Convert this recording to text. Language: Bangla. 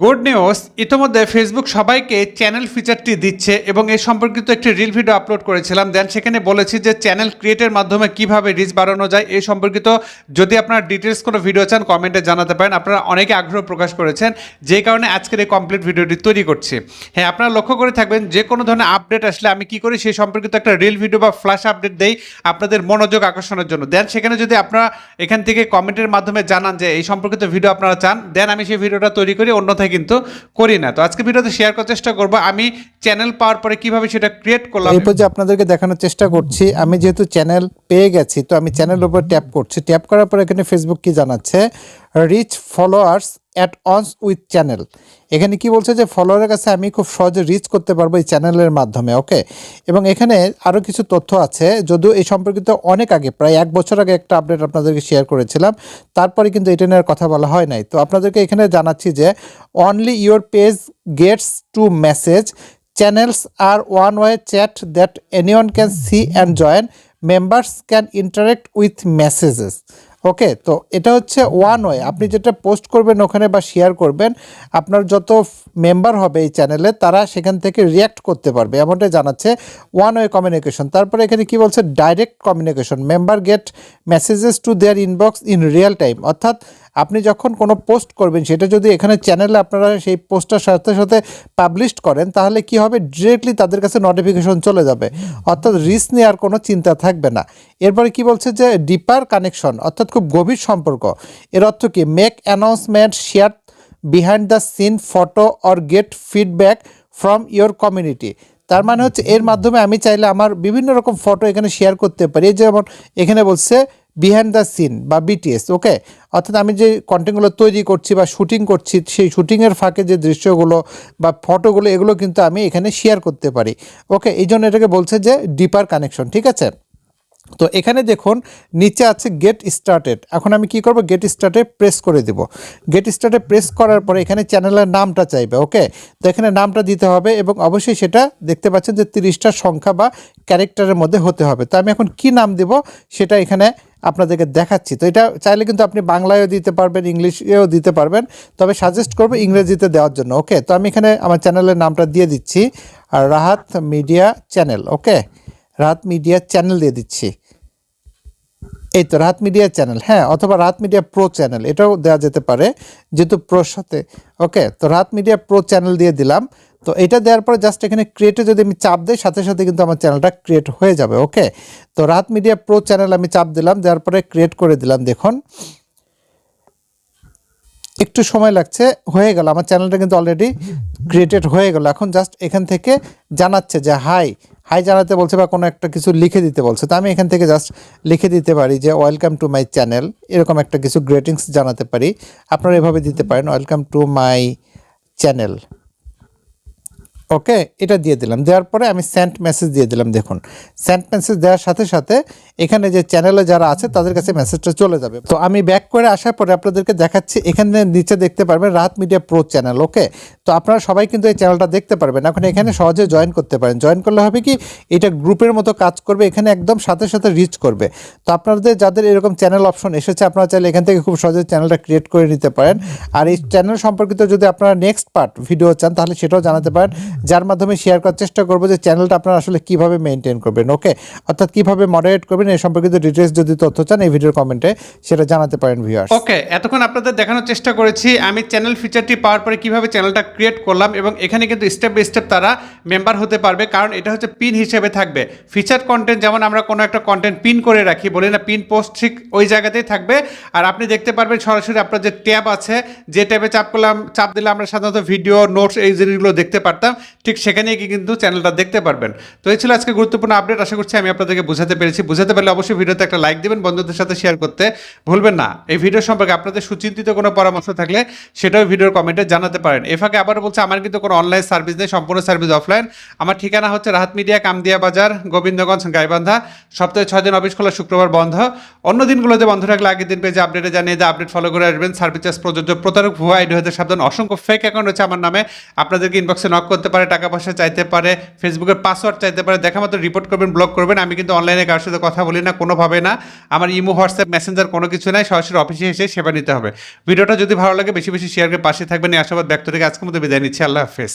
গুড নিউজ, ইতোমধ্যে ফেসবুক সবাইকে চ্যানেল ফিচারটি দিচ্ছে এবং এই সম্পর্কিত একটি রিল ভিডিও আপলোড করেছিলাম। দেন সেখানে বলেছি যে চ্যানেল ক্রিয়েটের মাধ্যমে কীভাবে রিচ বাড়ানো যায় এই সম্পর্কিত যদি আপনার ডিটেলস কোনো ভিডিও চান কমেন্টে জানাতে পারেন। আপনারা অনেকে আগ্রহ প্রকাশ করেছেন, যে কারণে আজকের এই কমপ্লিট ভিডিওটি তৈরি করছি। হ্যাঁ আপনারা লক্ষ্য করে থাকবেন, যে কোনো ধরনের আপডেট আসলে আমি কি করি সেই সম্পর্কিত একটা রিল ভিডিও বা ফ্ল্যাশ আপডেট দেই আপনাদের মনোযোগ আকর্ষণের জন্য। দেন সেখানে যদি আপনারা এখান থেকে কমেন্টের মাধ্যমে জানান যে এই সম্পর্কিত ভিডিও আপনারা চান, দেন আমি সেই ভিডিওটা তৈরি করি, অন্যথায় কিন্তু করি না। তো আজকে ভিডিওতে শেয়ার করার চেষ্টা করব। আমি চ্যানেল পাওয়ার পরে কীভাবে সেটা ক্রিয়েট করলাম। এরপর যে আপনাদেরকে দেখানোর চেষ্টা করছি, আমি যেহেতু চ্যানেল পেয়ে গেছি, তো আমি চ্যানেল উপর ট্যাপ করছি। ট্যাপ করার পরে এখানে ফেসবুক কি জানাচ্ছে? Reach followers at once with channel এখানে কি বলছে যে ফলোয়ারের কাছে আমি খুব সহজে রিচ করতে পারব এই চ্যানেলের মাধ্যমে ওকে এবং এখানে আরও কিছু তথ্য আছে, যদিও এই সম্পর্কিত অনেক আগে, প্রায় এক বছর আগে একটা আপডেট আপনাদেরকে শেয়ার করেছিলাম। তারপরে কিন্তু এটা নিয়ে কথা বলা হয় নাই। তো আপনাদেরকে এখানে জানাচ্ছি যে only your page gets to message channels are one way chat that anyone can see and join members can interact with messages okay, তো এটা হচ্ছে ওয়ান ওয়ে আপনি যেটা পোস্ট করবেন ওখানে বা শেয়ার করবেন, আপনার যত মেম্বার হবে এই চ্যানেলে তারা সেখান থেকে রিয়্যাক্ট করতে পারবে। এমনটাই জানাচ্ছে ওয়ান ওয়ে কমিউনিকেশন তারপরে এখানে কি বলছে? Direct communication member get messages to their inbox in real time অর্থাৎ আপনি যখন কোনো পোস্ট করবেন, সেটা যদি এখানে চ্যানেলে আপনারা সেই পোস্টটার সাথে সাথে পাবলিশ করেন, তাহলে কি হবে? ডিরেক্টলি তাদের কাছে নোটিফিকেশন চলে যাবে। অর্থাৎ রিস্ক নেওয়ার কোনো চিন্তা থাকবে না। এরপরে কি বলছে যে ডিপার কানেকশন অর্থাৎ খুব গভীর সম্পর্ক। এর অর্থ কি? Make announcement share behind the scene photo or get feedback from your community তার মানে হচ্ছে এর মাধ্যমে আমি চাইলে আমার বিভিন্ন রকম ফটো এখানে শেয়ার করতে পারি। যেমন এখানে বলছে বিহাইন্ড দ্য সিন বা বিটিএস ওকে অর্থাৎ আমি যে কন্টেন্টগুলো তৈরি করছি বা শুটিং করছি, সেই শুটিংয়ের ফাঁকে যে দৃশ্যগুলো বা ফটোগুলো এগুলো কিন্তু আমি এখানে শেয়ার করতে পারি। ওকে এই জন্য এটাকে বলছে যে ডিপার কানেকশন ঠিক আছে? তো এখানে দেখুন, নিচে আছে গেট স্টার্টেড এখন আমি কি করব? গেট স্টার্টে প্রেস করে দেব। গেট স্টার্টে প্রেস করার পরে এখানে চ্যানেলের নামটা চাইবে ওকে তো এখানে নামটা দিতে হবে এবং অবশ্যই সেটা দেখতে পাচ্ছেন যে তিরিশটা সংখ্যা বা ক্যারেক্টারের মধ্যে হতে হবে। তো আমি এখন কি নাম দেব? সেটা এখানে আপনাদেরকে দেখাচ্ছি। তো এটা চাইলে কিন্তু আপনি বাংলায়ও দিতে পারবেন, ইংলিশেও দিতে পারবেন। তবে সাজেস্ট করব ইংরেজিতে দেওয়ার জন্য ওকে তো আমি এখানে আমার চ্যানেলের নামটা দিয়ে দিচ্ছি। আর Rahat media channel okay Rahat media channel দিয়ে দিচ্ছি। এই তো রাত মিডিয়া চ্যানেল হ্যাঁ অথবা রাত মিডিয়া প্রো চ্যানেল, এটাও দেওয়া যেতে পারে, যেহেতু প্রোর সাথে। ওকে, তো রাত মিডিয়া প্রো চ্যানেল দিয়ে দিলাম। তো এটা দেওয়ার পরে জাস্ট এখানে ক্রিয়েটে যদি আমি চাপ দিই, সাথে সাথে কিন্তু আমার চ্যানেলটা ক্রিয়েট হয়ে যাবে, ওকে? তো রাত মিডিয়া প্রো চ্যানেল আমি চাপ দিলাম, দেওয়ার পরে ক্রিয়েট করে দিলাম, দেখুন। একটু সময় লাগছে, হয়ে গেল, আমার চ্যানেলটা কিন্তু অলরেডি ক্রিয়েটেড হয়ে গেল। এখন জাস্ট এখান থেকে জানাচ্ছে যে হাই হাই জানাতে বলছে বা কোনো একটা কিছু লিখে দিতে বলছে। তো আমি এখান থেকে জাস্ট লিখে দিতে পারি যে ওয়েলকাম টু মাই চ্যানেল এরকম একটা কিছু গ্রেটিংস জানাতে পারি। আপনারা এভাবে দিতে পারেন welcome to my channel okay, এটা দিয়ে দিলাম। দেওয়ার পরে আমি সেন্ট মেসেজ দিয়ে দিলাম, দেখুন। সেন্ট মেসেজ দেওয়ার সাথে সাথে এখানে যে চ্যানেলে যারা আছে, তাদের কাছে মেসেজটা চলে যাবে। তো আমি ব্যাক করে আসার পরে আপনাদেরকে দেখাচ্ছি, এখানে নিচে দেখতে পারবেন রাত মিডিয়া প্রো চ্যানেল ওকে তো আপনারা সবাই কিন্তু এই চ্যানেলটা দেখতে পারবেন। এখন এখানে সহজে জয়েন করতে পারেন। জয়েন করলে হবে কি, এটা গ্রুপের মতো কাজ করবে, এখানে একদম সাথে সাথে রিচ করবে। তো আপনাদের যাদের এরকম চ্যানেল অপশন এসেছে, আপনারা চাইলে এখান থেকে খুব সহজে চ্যানেলটা ক্রিয়েট করে নিতে পারেন। আর এই চ্যানেল সম্পর্কিত যদি আপনারা নেক্সট পার্ট ভিডিও চান, তাহলে সেটাও জানাতে পারেন। যার মাধ্যমে শেয়ার করার চেষ্টা করব যে চ্যানেলটা আপনারা আসলে কীভাবে মেনটেন করবেন ওকে অর্থাৎ কীভাবে মডারেট করবেন এই সম্পর্কিত ডিটেলস যদি তথ্য চান, এই ভিডিওর কমেন্টে সেটা জানাতে পারেন ভিউয়ার্স ওকে এতক্ষণ আপনাদের দেখানোর চেষ্টা করেছি, আমি চ্যানেল ফিচারটি পাওয়ার পরে কীভাবে চ্যানেলটা ক্রিয়েট করলাম এবং এখানে কিন্তু স্টেপ বাই স্টেপ তারা মেম্বার হতে পারবে, কারণ এটা হচ্ছে পিন হিসেবে থাকবে। ফিচার কন্টেন্ট যেমন আমরা কোনো একটা কন্টেন্ট পিন করে রাখি, বলি না পিন পোস্ট ঠিক ওই জায়গাতেই থাকবে, আর আপনি দেখতে পারবেন সরাসরি আপনার যে ট্যাব আছে, যে ট্যাবে চাপ করলাম, চাপ দিলে আমরা সাধারণত ভিডিও নোটস এই জিনিসগুলো দেখতে পারতাম। ঠিক সেখানে কি কিন্তু চ্যানেলটা দেখতে পারবেন। তো এই ছিল আজকে গুরুত্বপূর্ণ আপডেট আশা করছি আমি আপনাদেরকে বোঝাতে পেরেছি। বোঝাতে পারলে অবশ্যই ভিডিওতে একটা লাইক দেবেন, বন্ধুদের সাথে শেয়ার করতে ভুলবেন না। এই ভিডিও সম্পর্কে আপনাদের সুচিন্তিত কোনো পরামর্শ থাকলে সেটাও ভিডিওর কমেন্টে জানাতে পারেন। এ ফাঁকে আবারও বলছে, আমার কিন্তু কোনো অনলাইন সার্ভিস নেই, সম্পূর্ণ সার্ভিস অফলাইন আমার ঠিকানা হচ্ছে রাহাত মিডিয়া কামদিয়া বাজার, গোবিন্দগঞ্জ, গাইবান্ধা। সপ্তাহে ছয় দিন অফিস খোলা, শুক্রবার বন্ধ। অন্য দিনগুলোতে বন্ধ থাকলে আগের দিন পেজে আপডেটে জানিয়ে দিয়ে আপডেট ফলো করে আসবেন। সার্ভিস চার্জ প্রযোজ্য প্রতারক, ভুয়া আইডি হতে সাবধান। অসংখ্য ফেক অ্যাকাউন্ট হচ্ছে আমার নামে। আপনাদেরকে ইনবক্সে নক করতে পারেন। পারে, টাকা পয়সা চাইতে পারে ফেসবুকের পাসওয়ার্ড চাইতে পারে, দেখা মাত্র রিপোর্ট করবেন ব্লক করবেন, আমি কিন্তু অনলাইনে কারোর সাথে কথা বলি না, কোনোভাবে না। আমার ইমো, হোয়াটসঅ্যাপ মেসেঞ্জার কোনো কিছু নাই, সরাসরি অফিসে এসে সেবা নিতে হবে। ভিডিওটা যদি ভালো লাগে, বেশি বেশি শেয়ার করে পাশে থাকবেন। এই আশাবাদ ব্যক্ত থেকে আজকের মতো বিদায় নিচ্ছি। আল্লাহ হাফেজ।